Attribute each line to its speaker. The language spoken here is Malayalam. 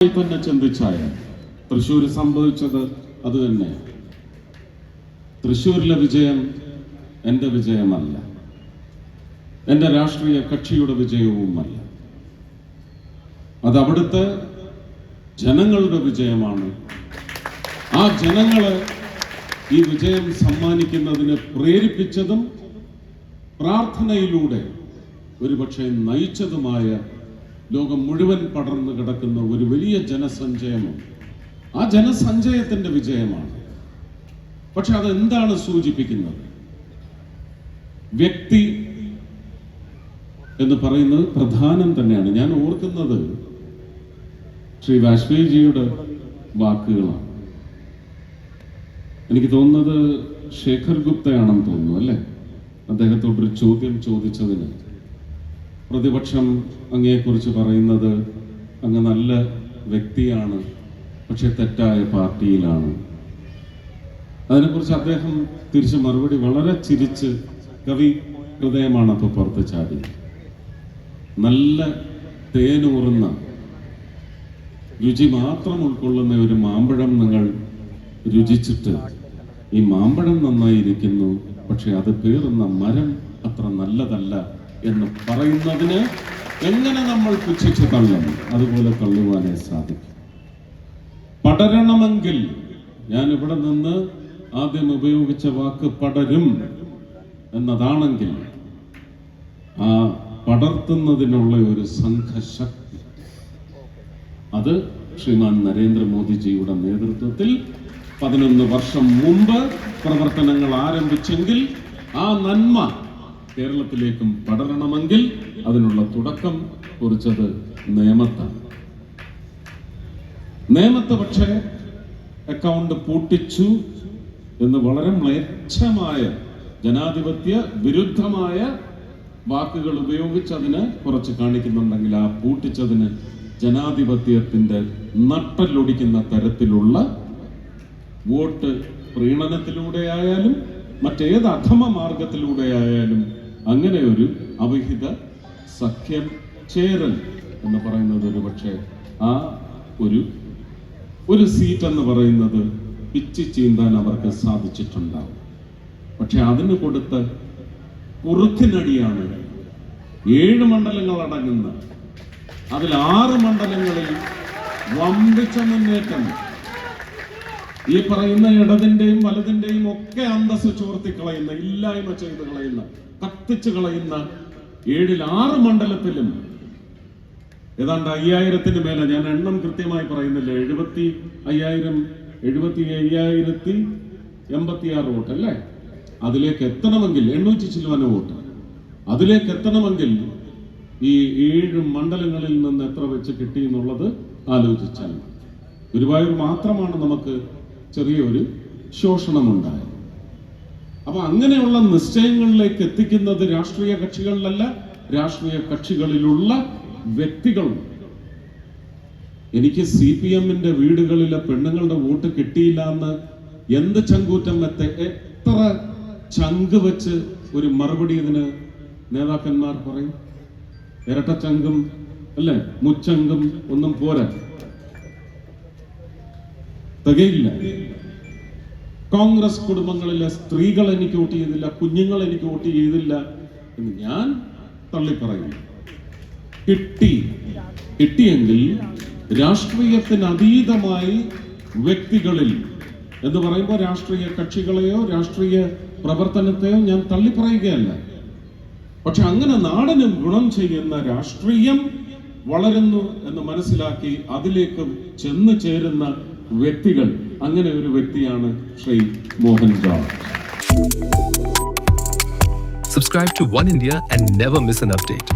Speaker 1: തന്നെ ചിന്തിച്ചായ തൃശ്ശൂർ സംഭവിച്ചത് അത് തന്നെ. തൃശ്ശൂരിലെ വിജയം എന്റെ വിജയമല്ല. എന്റെ രാഷ്ട്രീയ കക്ഷിയുടെ വിജയവുമല്ല. അത് അവിടുത്തെ ജനങ്ങളുടെ വിജയമാണ്. ആ ജനങ്ങളെ ഈ വിജയം സമ്മാനിക്കുന്നതിന് പ്രേരിപ്പിച്ചതും പ്രാർത്ഥനയിലൂടെ ഒരുപക്ഷെ നയിച്ചതുമായ ലോകം മുഴുവൻ പടർന്നു കിടക്കുന്ന ഒരു വലിയ ജനസഞ്ചയമുണ്ട്. ആ ജനസഞ്ചയത്തിന്റെ വിജയമാണ്. പക്ഷെ അതെന്താണ് സൂചിപ്പിക്കുന്നത്? വ്യക്തി എന്ന് പറയുന്നത് പ്രധാനം തന്നെയാണ്. ഞാൻ ഓർക്കുന്നത് ശ്രീ വാജ്പേയിജിയുടെ വാക്കുകളാണ്. എനിക്ക് തോന്നുന്നത് ശേഖർ ഗുപ്തയാണെന്ന് തോന്നുന്നു അല്ലേ? അദ്ദേഹത്തോടൊരു ചോദ്യം ചോദിച്ചതിന്. പ്രതിപക്ഷം അങ്ങയെക്കുറിച്ച് പറയുന്നത് അങ്ങ് നല്ല വ്യക്തിയാണ് പക്ഷെ തെറ്റായ പാർട്ടിയിലാണ്. അതിനെക്കുറിച്ച് അദ്ദേഹം തിരിച്ച് മറുപടി വളരെ ചിരിച്ച് കവി ഹൃദയമാണ് അപ്പോൾ പുറത്ത് ചാടി. നല്ല തേനൂറുന്ന രുചി മാത്രം ഉൾക്കൊള്ളുന്ന ഒരു മാമ്പഴം നിങ്ങൾ രുചിച്ചിട്ട് ഈ മാമ്പഴം നന്നായിരിക്കുന്നു പക്ഷെ അത് പേറുന്ന മരം അത്ര നല്ലതല്ല എന്ന് പറയുന്നതിന് എങ്ങനെ നമ്മൾ പുച്ഛിച്ച് തള്ളും? അതുപോലെ തള്ളുവാനേ സാധിക്കും. പടരണമെങ്കിൽ ഞാൻ ഇവിടെ നിന്ന് ആദ്യം ഉപയോഗിച്ച വാക്ക് പടരും എന്നതാണെങ്കിൽ ആ പടർത്തുന്നതിനുള്ള ഒരു സംഘശക്തി. അത് ശ്രീമാൻ നരേന്ദ്രമോദിജിയുടെ നേതൃത്വത്തിൽ പതിനൊന്ന് വർഷം മുമ്പ് പ്രവർത്തനങ്ങൾ ആരംഭിച്ചെങ്കിൽ ആ നന്മ കേരളത്തിലേക്കും പടരണമെങ്കിൽ അതിനുള്ള തുടക്കം കുറിച്ചത് നേമത്താണ്. നിയമത്തെ പക്ഷേ അക്കൗണ്ട് പൂട്ടിച്ചു എന്ന് വളരെ മ്ലേച്ഛമായ ജനാധിപത്യ വിരുദ്ധമായ വാക്കുകൾ ഉപയോഗിച്ച് അതിന് കുറച്ച് കാണിക്കുന്നുണ്ടെങ്കിൽ ആ പൂട്ടിച്ചതിന് ജനാധിപത്യത്തിന്റെ നട്ടലൊടിക്കുന്ന തരത്തിലുള്ള വോട്ട് പ്രീണനത്തിലൂടെ ആയാലും മറ്റേത് അധമ മാർഗത്തിലൂടെ ആയാലും അങ്ങനെ ഒരു അവിഹിത സഖ്യം ചേരൽ എന്ന് പറയുന്നത് ഒരു പക്ഷേ ആ ഒരു ഒരു സീറ്റ് എന്ന് പറയുന്നത് പിച്ച് ചീന്താൻ അവർക്ക് സാധിച്ചിട്ടുണ്ടാവും. പക്ഷെ അതിന് കൊടുത്ത കുറുക്കിനടിയാണ് ഏഴ് മണ്ഡലങ്ങൾ അടങ്ങുന്ന അതിൽ ആറ് മണ്ഡലങ്ങളിൽ വമ്പിച്ച മുന്നേറ്റം. ഈ പറയുന്ന ഇടതിന്റെയും വലതിന്റെയും ഒക്കെ അന്തസ് ചോർത്തി കളയുന്ന ഇല്ലായ്മ ചെയ്ത് കളയുന്ന കത്തിച്ചു കളയുന്ന ഏഴിൽ ആറ് മണ്ഡലത്തിലും ഏതാണ്ട് അയ്യായിരത്തിന് മേലെ ഞാൻ എണ്ണം കൃത്യമായി പറയുന്നില്ല എഴുപത്തി അയ്യായിരം എഴുപത്തി അയ്യായിരത്തി എൺപത്തിയാറ് വോട്ട് അല്ലേ അതിലേക്ക് എത്തണമെങ്കിൽ എണ്ണൂറ്റി ചില്ലുവന വോട്ട് അതിലേക്ക് എത്തണമെങ്കിൽ ഈ ഏഴ് മണ്ഡലങ്ങളിൽ നിന്ന് എത്ര വെച്ച് കിട്ടി എന്നുള്ളത് ആലോചിച്ചാൽ. ഗുരുവായൂർ മാത്രമാണ് നമുക്ക് ചെറിയൊരു ശോഷണമുണ്ടായത് അപ്പൊ അങ്ങനെയുള്ള നിശ്ചയങ്ങളിലേക്ക് എത്തിക്കുന്നത് രാഷ്ട്രീയ കക്ഷികളിലല്ല രാഷ്ട്രീയ കക്ഷികളിലുള്ള വ്യക്തികൾ എനിക്ക് സി പി എമ്മിന്റെ വീടുകളിലെ പെണ്ണുങ്ങളുടെ വോട്ട് കിട്ടിയില്ല എന്ന് എന്ത് ചങ്കൂറ്റം എത്ര ചങ്ക് വെച്ച് ഒരു മറുപടി ഇതിന് നേതാക്കന്മാർ പറയും? ഇരട്ട ചങ്കും അല്ലെ? മുച്ചങ്കും ഒന്നും പോരാ. തികയില്ല. കോൺഗ്രസ് കുടുംബങ്ങളിലെ സ്ത്രീകൾ എനിക്ക് വോട്ട് ചെയ്തില്ല കുഞ്ഞുങ്ങൾ എനിക്ക് വോട്ട് ചെയ്തില്ല എന്ന് ഞാൻ തള്ളി പറയുന്നു കിട്ടി. കിട്ടിയെങ്കിൽ രാഷ്ട്രീയത്തിന് അതീതമായി വ്യക്തികളിൽ എന്ന് പറയുമ്പോൾ രാഷ്ട്രീയ കക്ഷികളെയോ രാഷ്ട്രീയ പ്രവർത്തനത്തെയോ ഞാൻ തള്ളി പറയുകയല്ല പക്ഷെ അങ്ങനെ നാടിന് ഗുണം ചെയ്യുന്ന രാഷ്ട്രീയം വളരുന്നു എന്ന് മനസ്സിലാക്കി അതിലേക്ക് ചെന്ന് ചേരുന്ന വ്യക്തികൾ അങ്ങനെ ഒരു വ്യക്തിയാണ് Shri Mohan George
Speaker 2: Subscribe to One India and never miss an update.